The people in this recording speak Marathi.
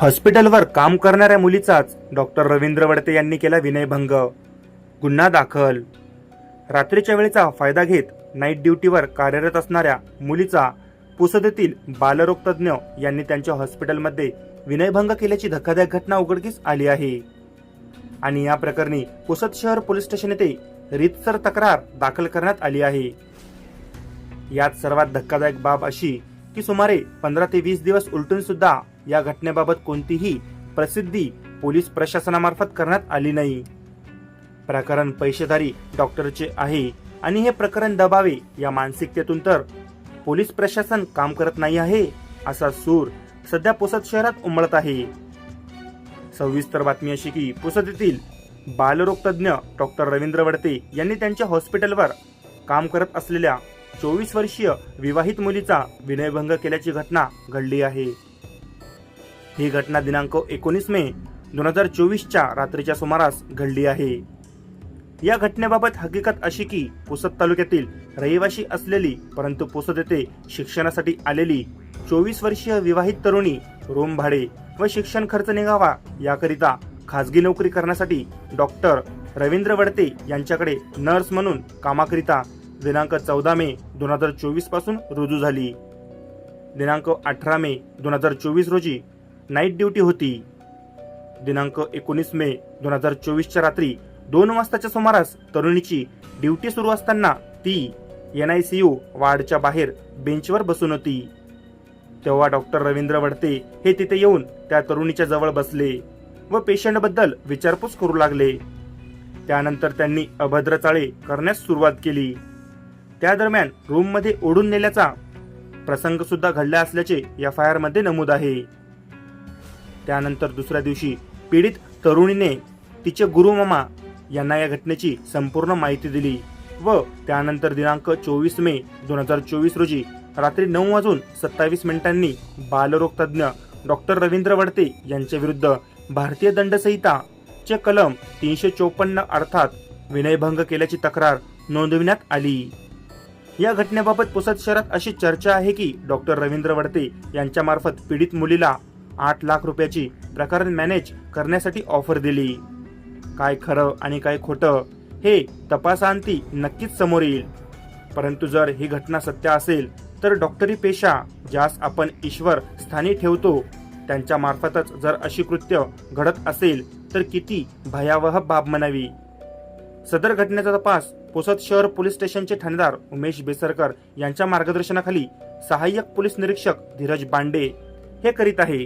हॉस्पिटलवर काम करणाऱ्या मुलीचाच डॉक्टर रवींद्र वडते यांनी केला विनयभंग. गुन्हा दाखल. रात्रीच्या वेळेचा फायदा घेत नाईट ड्युटीवर कार्यरत असणाऱ्या मुलीचा पुसदेतील बालरोगतज्ञ यांनी त्यांच्या हॉस्पिटलमध्ये विनयभंग केल्याची धक्कादायक घटना उघडकीस आली आहे. आणि या प्रकरणी पुसद शहर पोलीस स्टेशन येथे रितसर तक्रार दाखल करण्यात आली आहे. यात सर्वात धक्कादायक बाब अशी की सुमारे पंधरा ते वीस दिवस उलटून सुद्धा या घटनेबाबत कोणतीही प्रसिद्धी पोलीस प्रशासनामार्फत करण्यात आली नाही. प्रकरण पैसेधारी डॉक्टरचे आहे आणि हे प्रकरण दबावे या मानसिकतेतून तर पोलीस प्रशासन काम करत नाही आहे असा सूर सध्या पुसद शहरात उमळत आहे. सविस्तर बातमी अशी की पुसद येथील बालरोग तज्ज्ञ डॉक्टर रवींद्र वडते यांनी त्यांच्या हॉस्पिटलवर काम करत असलेल्या चोवीस वर्षीय विवाहित मुलीचा विनयभंग केल्याची घटना घडली आहे. ही घटना दिनांक एकोणीस मे दोन हजार चोवीसच्या रात्रीच्या सुमारास घडली आहे. या घटनेबाबत हकीकत अशी की पुसद तालुक्यातील रहिवाशी असलेली परंतु पुसद येथे शिक्षणासाठी आलेली चोवीस वर्षीय विवाहित तरुणी रूम भाडे व शिक्षण खर्च निघावा याकरिता खाजगी नोकरी करण्यासाठी डॉक्टर रवींद्र वडते यांच्याकडे नर्स म्हणून कामाकरिता दिनांक चौदा मे दोन हजार चोवीसपासून रुजू झाली. दिनांक अठरा मे दोन हजार चोवीस रोजी नाईट ड्युटी होती. दिनांक एकोणीस मे दोन हजार चोवीसच्या रात्री दोन वाजताच्या सुमारास तरुणीची ड्युटी सुरू असताना ती एन आय सी यू वार्डच्या बाहेर बेंचवर बसून होती. तेव्हा डॉक्टर रवींद्र वडते हे तिथे येऊन त्या तरुणीच्या जवळ बसले व पेशंटबद्दल विचारपूस करू लागले. त्यानंतर त्यांनी अभद्र चाळे करण्यास सुरुवात केली. त्या दरम्यान रूममध्ये ओढून नेल्याचा प्रसंग सुद्धा घडला असल्याचे एफ आय आरमध्ये नमूद आहे. त्यानंतर दुसऱ्या दिवशी पीडित तरुणीने तिचे गुरुमामा यांना या घटनेची संपूर्ण माहिती दिली व त्यानंतर दिनांक चोवीस मे दोन हजार चोवीस रोजी रात्री नऊ वाजून सत्तावीस मिनिटांनी बालरोग तज्ज्ञ डॉक्टर रवींद्र वडते यांच्या विरुद्ध भारतीय दंडसंहिता चे कलम तीनशे चोपन्न अर्थात विनयभंग केल्याची तक्रार नोंदविण्यात आली. या घटनेबाबत पुसद शहरात अशी चर्चा आहे की डॉक्टर रवींद्र वडते यांच्या मार्फत पीडित मुलीला आठ लाख रुपयाची प्रकरण मॅनेज करण्यासाठी ऑफर दिली. काय खरं आणि काय खोटं हे तपासांती नक्कीच समोर येईल. परंतु जर ही घटना सत्य असेल तर डॉक्टरी पेशा ज्यास आपण ईश्वर स्थानी ठेवतो त्यांच्या मार्फतच जर अशी कृत्य घडत असेल तर किती भयावह बाब म्हणावी. सदर घटनेचा तपास पुसद शहर पोलीस स्टेशनचे ठाणेदार उमेश बेसरकर यांच्या मार्गदर्शनाखाली सहाय्यक पोलीस निरीक्षक धीरज बांडे हे करीत आहे.